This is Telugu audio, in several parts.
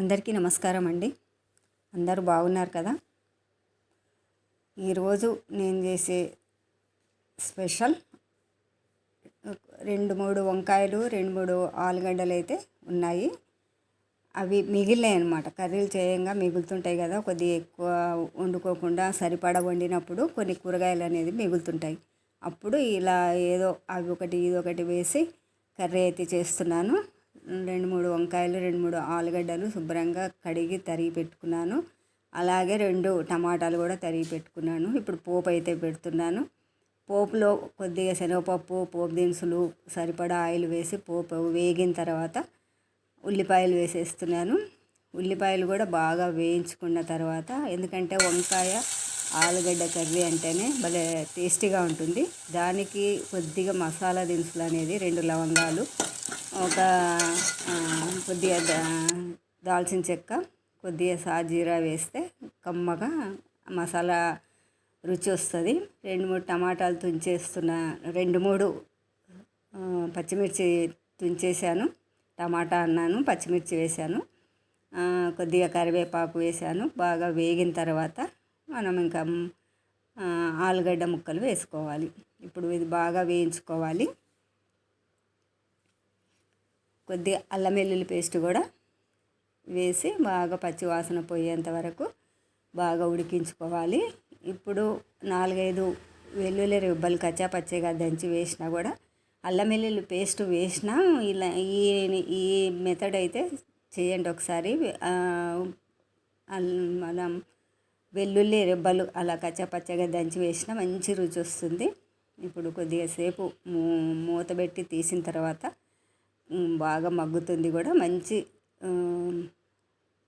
అందరికీ నమస్కారం అండి. అందరూ బాగున్నారు కదా? ఈరోజు నేను చేసే స్పెషల్ రెండు మూడు వంకాయలు రెండు మూడు ఆలుగడ్డలు అయితే ఉన్నాయి. అవి మిగిలినాయి అనమాట కర్రీలు చేయంగా మిగులుతుంటాయి కదా? కొద్దిగా ఎక్కువ వండుకోకుండా సరిపడా వండినప్పుడు కొన్ని కూరగాయలు అనేది మిగులుతుంటాయి. అప్పుడు ఇలా ఏదో అవి ఒకటి ఇది ఒకటి వేసి కర్రీ అయితే చేస్తున్నాను. రెండు మూడు వంకాయలు రెండు మూడు ఆలుగడ్డలు శుభ్రంగా కడిగి తరిగి పెట్టుకున్నాను. అలాగే రెండు టమాటాలు కూడా తరిగి పెట్టుకున్నాను. ఇప్పుడు పోపు అయితే పెడుతున్నాను. పోపులో కొద్దిగా శనగపప్పు పోపు దినుసులు సరిపడా ఆయిల్ వేసి పోపు వేగిన తర్వాత ఉల్లిపాయలు వేసేస్తున్నాను. ఉల్లిపాయలు కూడా బాగా వేయించుకున్న తర్వాత ఎందుకంటే వంకాయ ఆలుగడ్డ కర్రీ అంటేనే భలే టేస్టీగా ఉంటుంది. దానికి కొద్దిగా మసాలా దినుసులు అనేది రెండు లవంగాలు ఒక కొద్దిగా దాల్చిన చెక్క కొద్దిగా సాజీరా వేస్తే కమ్మగా మసాలా రుచి వస్తుంది. రెండు మూడు టమాటాలు తుంచేస్తున్న రెండు మూడు పచ్చిమిర్చి తుంచేసాను టమాటా అన్నాను పచ్చిమిర్చి వేసాను కొద్దిగా కరివేపాకు వేసాను బాగా వేగిన తర్వాత మనం ఇంకా ఆలుగడ్డ ముక్కలు వేసుకోవాలి. ఇప్పుడు ఇది బాగా వేయించుకోవాలి. కొద్దిగా అల్లం వెల్లుల్లి పేస్ట్ కూడా వేసి బాగా పచ్చి వాసన పోయేంత వరకు బాగా ఉడికించుకోవాలి. ఇప్పుడు నాలుగైదు వెల్లుల్లి రిబ్బలు కచ్చా పచ్చిగా దంచి వేసినా కూడా అల్లం వెల్లుల్లి పేస్ట్ వేసినా ఇలా ఈ ఈ మెథడ్ అయితే చేయండి ఒకసారి. మనం వెల్లుల్లి రెబ్బలు అలా కచ్చా పచ్చగా దంచి వేసినా మంచి రుచి వస్తుంది. ఇప్పుడు కొద్దిగా సేపు మూత పెట్టి తీసిన తర్వాత బాగా మగ్గుతుంది కూడా. మంచి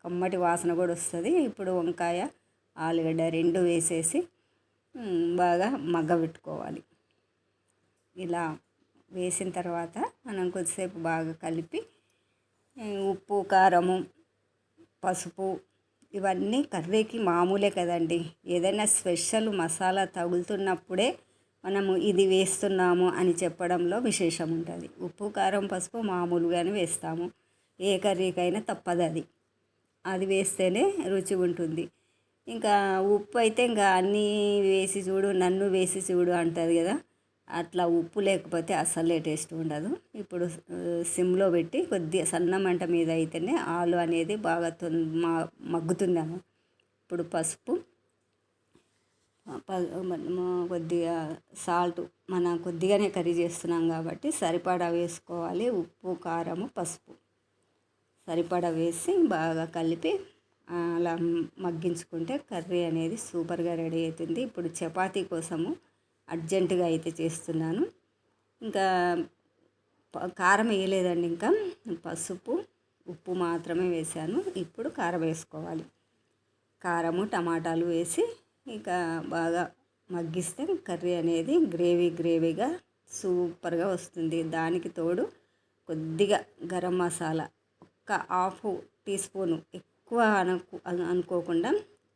కమ్మటి వాసన కూడా వస్తుంది. ఇప్పుడు వంకాయ ఆలుగడ్డ రెండు వేసేసి బాగా మగ్గబెట్టుకోవాలి. ఇలా వేసిన తర్వాత మనం కొద్దిసేపు బాగా కలిపి ఉప్పు కారము పసుపు ఇవన్నీ కర్రీకి మామూలే కదండి. ఏదైనా స్పెషల్ మసాలా తగులుతున్నప్పుడే మనము ఇది వేస్తున్నాము అని చెప్పడంలో విశేషం ఉంటుంది ఉప్పు కారం పసుపు మామూలుగానే వేస్తాము. ఏ కర్రీకైనా తప్పదు అది అది వేస్తేనే రుచి ఉంటుంది ఇంకా ఉప్పు అయితే ఇంకా అన్నీ వేసి చూడు నన్ను వేసి చూడు అంటుంది కదా. అట్లా ఉప్పు లేకపోతే అసలే టేస్ట్ ఉండదు. ఇప్పుడు సిమ్లో పెట్టి కొద్దిగా సన్న మంట మీద అయితేనే ఆలు అనేది బాగా మగ్గుతుందాము ఇప్పుడు పసుపు కొద్దిగా సాల్ట్ మనం కొద్దిగానే కర్రీ చేస్తున్నాం కాబట్టి సరిపడా వేసుకోవాలి ఉప్పు కారము పసుపు. సరిపడా వేసి బాగా కలిపి అలా మగ్గించుకుంటే కర్రీ అనేది సూపర్గా రెడీ అవుతుంది ఇప్పుడు చపాతీ కోసము అర్జెంటుగా అయితే చేస్తున్నాను. ఇంకా కారం వేయలేదండి ఇంకా. పసుపు ఉప్పు మాత్రమే వేసాను ఇప్పుడు కారం వేసుకోవాలి. కారము టమాటాలు వేసి ఇక బాగా మగ్గిస్తే కర్రీ అనేది గ్రేవీ గ్రేవీగా సూపర్గా వస్తుంది. దానికి తోడు కొద్దిగా గరం మసాలా ఒక్క హాఫ్ టీ స్పూను ఎక్కువ అనుకు అనుకోకుండా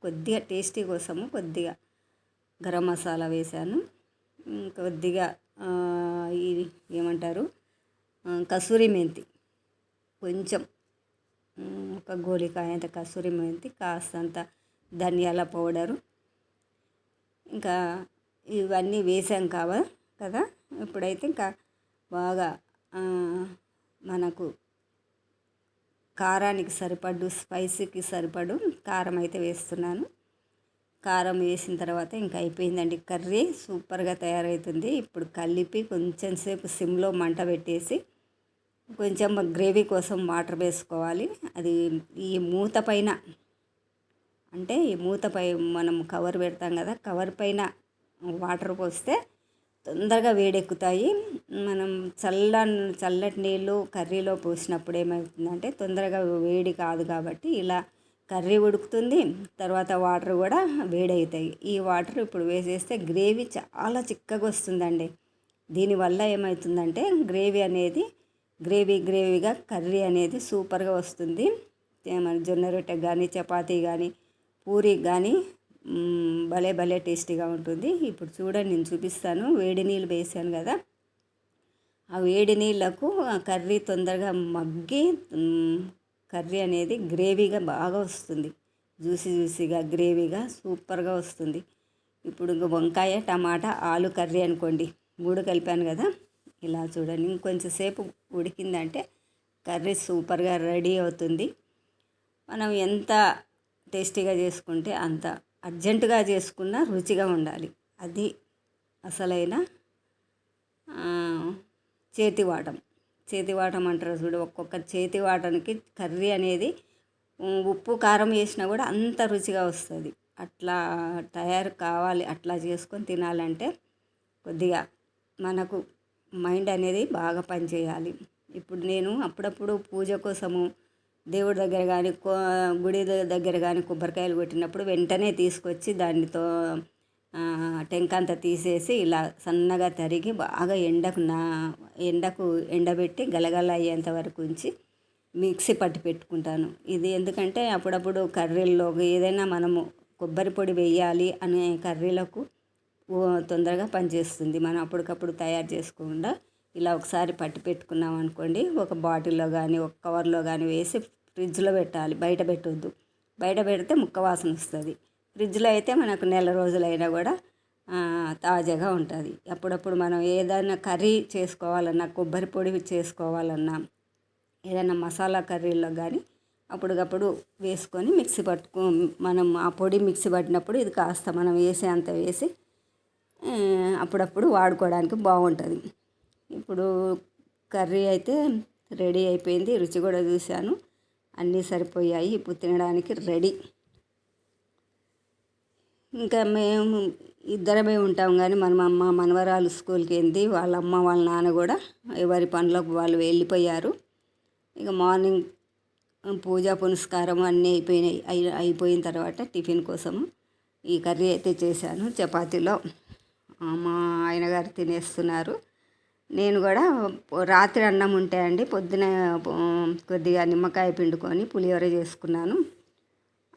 కొద్దిగా టేస్టీ కోసము కొద్దిగా గరం మసాలా వేశాను. కొద్దిగా ఇది ఏమంటారు కసూరి మెంతి కొంచెం ఒక గోలికాయంత కసూరి మెంతి కాస్తంత ధనియాల పౌడరు ఇంకా ఇవన్నీ వేసాం కావా? కదా? ఇప్పుడైతే ఇంకా బాగా మనకు కారానికి సరిపడు స్పైసీకి సరిపడు కారం అయితే వేస్తున్నాను. కారం వేసిన తర్వాత ఇంకా అయిపోయిందండి కర్రీ. సూపర్గా తయారవుతుంది. ఇప్పుడు కలిపి కొంచెం సేపు సిమ్లో మంట పెట్టేసి కొంచెం గ్రేవీ కోసం వాటర్ వేసుకోవాలి. అది ఈ మూత పైన అంటే ఈ మూతపై మనం కవర్ పెడతాం కదా కవర్ పైన వాటర్ పోస్తే తొందరగా వేడెక్కుతాయి. మనం చల్ల చల్లటి నీళ్ళు కర్రీలో పోసినప్పుడు ఏమవుతుందంటే తొందరగా వేడి కాదు కాబట్టి ఇలా కర్రీ ఉడుకుతుంది తర్వాత వాటర్ కూడా వేడవుతాయి ఈ వాటర్ ఇప్పుడు వేసేస్తే గ్రేవీ చాలా చిక్కగా వస్తుందండి దీనివల్ల ఏమవుతుందంటే గ్రేవీ అనేది గ్రేవీ గ్రేవీగా కర్రీ అనేది సూపర్గా వస్తుంది. మన జొన్న రొట్టె కానీ చపాతీ కానీ పూరి కానీ భలే భలే టేస్టీగా ఉంటుంది. ఇప్పుడు చూడండి నేను చూపిస్తాను. వేడి నీళ్ళు వేసాను కదా. ఆ వేడి నీళ్ళకు ఆ కర్రీ తొందరగా మగ్గి కర్రీ అనేది గ్రేవీగా బాగా వస్తుంది. జ్యూసీ జ్యూసీగా గ్రేవీగా సూపర్గా వస్తుంది. ఇప్పుడు ఇంకా వంకాయ టమాటా ఆలు కర్రీ అనుకోండి. మూడు కలిపాను కదా. ఇలా చూడండి ఇంకొంచెం సేపు ఉడికిందంటే కర్రీ సూపర్గా రెడీ అవుతుంది. మనం ఎంత టేస్టీగా చేసుకుంటే అంత అర్జెంటుగా చేసుకున్న రుచిగా ఉండాలి. అది అసలైన చేతివాటం చేతివాటం అంటారు చూడు ఒక్కొక్క చేతివాటనికి కర్రీ అనేది ఉప్పు కారం వేసినా కూడా అంత రుచిగా వస్తుంది. అట్లా తయారు కావాలి అట్లా చేసుకొని తినాలంటే కొద్దిగా మనకు మైండ్ అనేది బాగా పనిచేయాలి. ఇప్పుడు నేను అప్పుడప్పుడు పూజ కోసము దేవుడి దగ్గర కానీ గుడి దగ్గర కానీ కొబ్బరికాయలు కొట్టినప్పుడు వెంటనే తీసుకొచ్చి దానితో టెంకంత తీసేసి ఇలా సన్నగా తరిగి బాగా ఎండకు నా ఎండకు ఎండబెట్టి గలగల అయ్యేంత వరకు ఉంచి మిక్సీ పట్టి పెట్టుకుంటాను. ఇది ఎందుకంటే అప్పుడప్పుడు కర్రీల్లో ఏదైనా మనము కొబ్బరి పొడి వేయాలి అనే కర్రీలకు తొందరగా పనిచేస్తుంది. మనం అప్పటికప్పుడు తయారు చేసుకోకుండా ఇలా ఒకసారి పట్టి పెట్టుకున్నాం అనుకోండి ఒక బాటిల్లో కానీ ఒక కవర్లో కానీ వేసి ఫ్రిడ్జ్లో పెట్టాలి బయట పెట్టొద్దు. బయట పెడితే ముక్క వాసన వస్తుంది. ఫ్రిడ్జ్లో అయితే మనకు నెల రోజులైనా కూడా తాజాగా ఉంటుంది. అప్పుడప్పుడు మనం ఏదైనా కర్రీ చేసుకోవాలన్నా కొబ్బరి పొడి చేసుకోవాలన్నా ఏదైనా మసాలా కర్రీలో కానీ అప్పటికప్పుడు వేసుకొని మిక్సీ పట్టుకో మనం ఆ పొడి మిక్సీ పట్టినప్పుడు ఇది కాస్త మనం వేసే అంత వేసి అప్పుడప్పుడు వాడుకోవడానికి బాగుంటుంది. ఇప్పుడు కర్రీ అయితే రెడీ అయిపోయింది రుచి కూడా చూశాను. అన్నీ సరిపోయాయి ఇప్పుడు తినడానికి రెడీ. ఇంకా మేము ఇద్దరమే ఉంటాం కానీ మన అమ్మ మనవరాలు స్కూల్కి వెళ్ళి వాళ్ళ అమ్మ వాళ్ళ నాన్న కూడా ఎవరి పనులకు వాళ్ళు వెళ్ళిపోయారు. ఇక మార్నింగ్ పూజ పునస్కారం అన్నీ అయిపోయినాయి అయి అయిపోయిన తర్వాత టిఫిన్ కోసము ఈ కర్రీ అయితే చేశాను చపాతీలో. మా ఆయన గారు తినేస్తున్నారు. నేను కూడా రాత్రి అన్నం ఉంటే అండి పొద్దున కొద్దిగా నిమ్మకాయ పిండుకొని పులిహోర చేసుకున్నాను.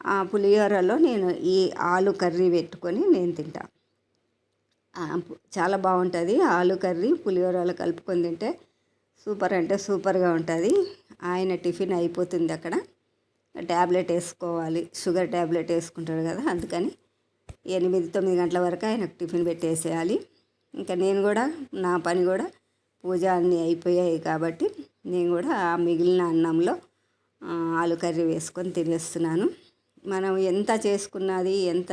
ఆ పులిహోరలో నేను ఈ ఆలు కర్రీ పెట్టుకొని నేను తింటా. చాలా బాగుంటుంది ఆలు కర్రీ పులిహోరలో కలుపుకొని తింటే సూపర్ అంటే సూపర్గా ఉంటుంది. ఆయన టిఫిన్ అయిపోతుంది అక్కడ. ట్యాబ్లెట్ వేసుకోవాలి. షుగర్ ట్యాబ్లెట్ వేసుకుంటాడు కదా అందుకని ఎనిమిది తొమ్మిది గంటల వరకు ఆయనకు టిఫిన్ పెట్టేసేయాలి. ఇంకా నేను కూడా నా పని కూడా పూజ అన్నీ అయిపోయాయి కాబట్టి నేను కూడా ఆ మిగిలిన అన్నంలో ఆలు కర్రీ వేసుకొని తినేస్తున్నాను. మనం ఎంత చేసుకున్నది ఎంత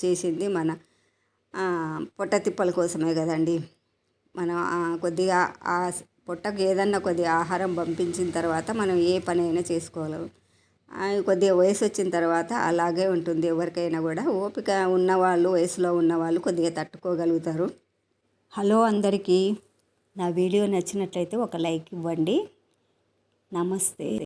చేసింది మన పొట్ట తిప్పల కోసమే కదండి. మనం కొద్దిగా ఆ పొట్టకు ఏదన్నా కొద్దిగా ఆహారం పంపించిన తర్వాత మనం ఏ పని అయినా చేసుకోగలం కొద్దిగా వయసు వచ్చిన తర్వాత అలాగే ఉంటుంది. ఎవరికైనా కూడా ఓపిక ఉన్నవాళ్ళు వయసులో ఉన్నవాళ్ళు కొద్దిగా తట్టుకోగలుగుతారు. హలో అందరికీ. నా వీడియో నచ్చినట్లయితే ఒక లైక్ ఇవ్వండి. నమస్తే.